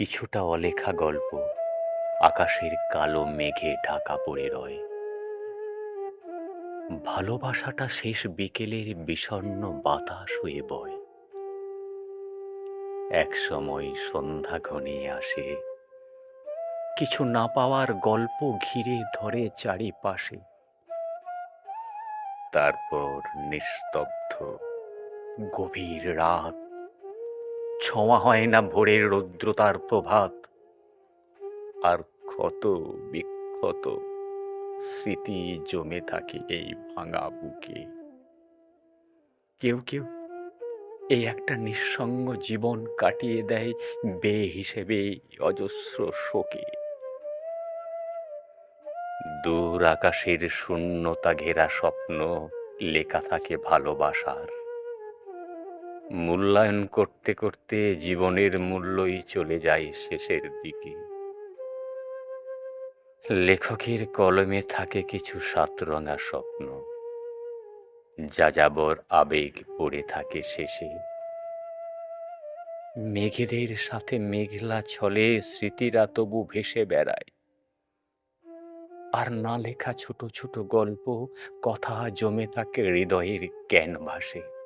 কিছুটা অলেখা গল্প। আকাশের কালো মেঘে ঢাকা পড়ে রয়। ভালোবাসাটা শেষ বিকেলের বিষণ্ণ বাতাস হয়ে বয়। এক সময় সন্ধ্যা ঘনিয়ে আসে। কিছু না পাওয়ার গল্প ঘিরে ধরে চারিপাশে। তারপর নিস্তব্ধ, গভীর রাত। ছোঁয়া হয় না ভোরের রৌদ্রতার প্রভাত। আর ক্ষত বিক্ষত স্মৃতি জমে থাকে এই ভাঙা বুকে। কেউ কেউ এই একটা নিঃসঙ্গ জীবন কাটিয়ে দেয় বে হিসেবে অজস্র শোকে। দূর আকাশের শূন্যতা ঘেরা স্বপ্ন লেখা থাকে ভালোবাসার। মূল্যায়ন করতে করতে জীবনের মূল্যই চলে যায় শেষের দিকে। লেখকের কলমে থাকে কিছু সাতরঙা স্বপ্ন। যাযাবর আবেগ পড়ে থাকে শেষে। মেঘেদের সাথে মেঘলা ছলে স্মৃতিরা তবু ভেসে বেড়ায়। আর না লেখা ছোট ছোট গল্প, কথা জমে থাকে হৃদয়ের ক্যানভাসে।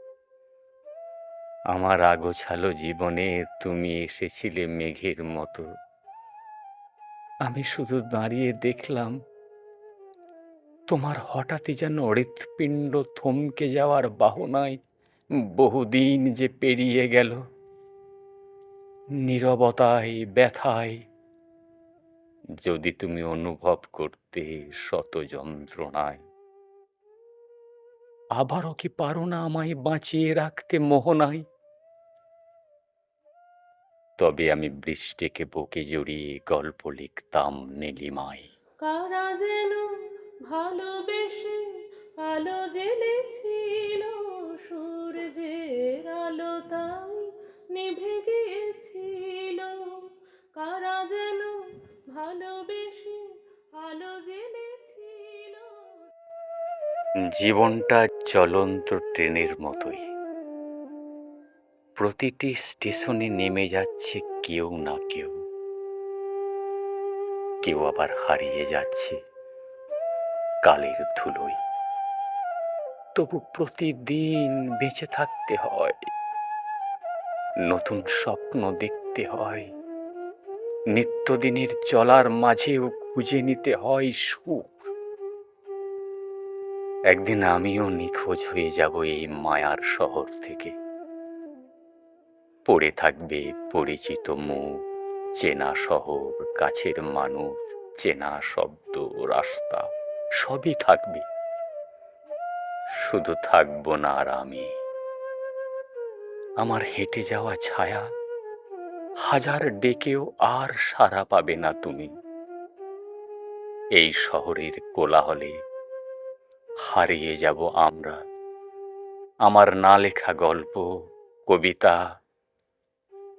আমার আগোছালো জীবনে তুমি এসেছিলে মেঘের মতো। আমি শুধু দাঁড়িয়ে দেখলাম, তোমার হঠাৎই যেন হৃৎপিণ্ড থমকে যাওয়ার বাহনায় বহুদিন যে পেরিয়ে গেল। নীরবতায়, ব্যথায়, যদি তুমি অনুভব করতে শত যন্ত্রণায়। আবারও কি পারো না আমায় বাঁচিয়ে রাখতে মোহনায়? তবে আমি বৃষ্টিকে বুকে জড়িয়ে গল্প লিখতাম নীলিমায়। কারা যেন ভালোবেসে আলো জ্বেলেছিল সূর্যের আলো তাই নিভে গিয়েছিল। কারা যেন ভালোবেসে আলো জ্বেলেছিল জীবনটা চলন্ত ট্রেনের মতোই। প্রতিটি স্টেশনে নেমে যাচ্ছে কেউ না কেউ। কেউ আবার হারিয়ে যাচ্ছে কালের ধুলোয়। তবু প্রতিদিন বেঁচে থাকতে হয়। নতুন স্বপ্ন দেখতে হয়। নিত্যদিনের চলার মাঝেও খুঁজে নিতে হয় সুখ। একদিন আমিও নিখোঁজ হয়ে যাব এই মায়ার শহর থেকে। পড়ে থাকবে পরিচিত মুখ। চেনা শহর, কাছের মানুষ, চেনা শব্দ, রাস্তা, সবই থাকবে। শুধু থাকব না আর আমি। আমার হেঁটে যাওয়া ছায়া, হাজার ডেকেও আর সাড়া পাবে না তুমি। এই শহরের কোলাহলে হারিয়ে যাব আমরা। আমার না লেখা গল্প, কবিতা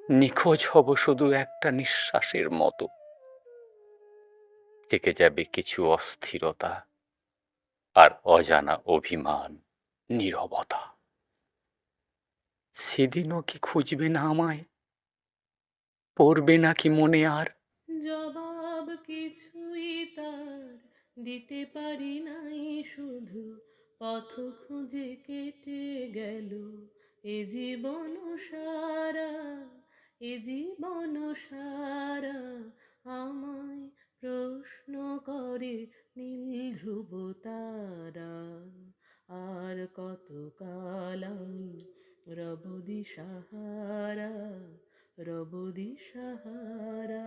নিখোঁজ হব শুধু একটা নিঃশ্বাসের মতো। থেকে যাবে কিছু অস্থিরতা আর অজানা অভিমান, নীরবতা। সেদিনও কি খুঁজবে না আমায়? পড়বে নাকি মনে আর? জবাব কিছুই তার দিতে পারি নাই শুধু পথ খুঁজে কেটে গেল এ জীবন সারা। এ জীবন সারা আমায় প্রশ্ন করে, নীল ধ্রুব তারা। আর কতকাল আমি রবদি সাহারা রবদি সাহারা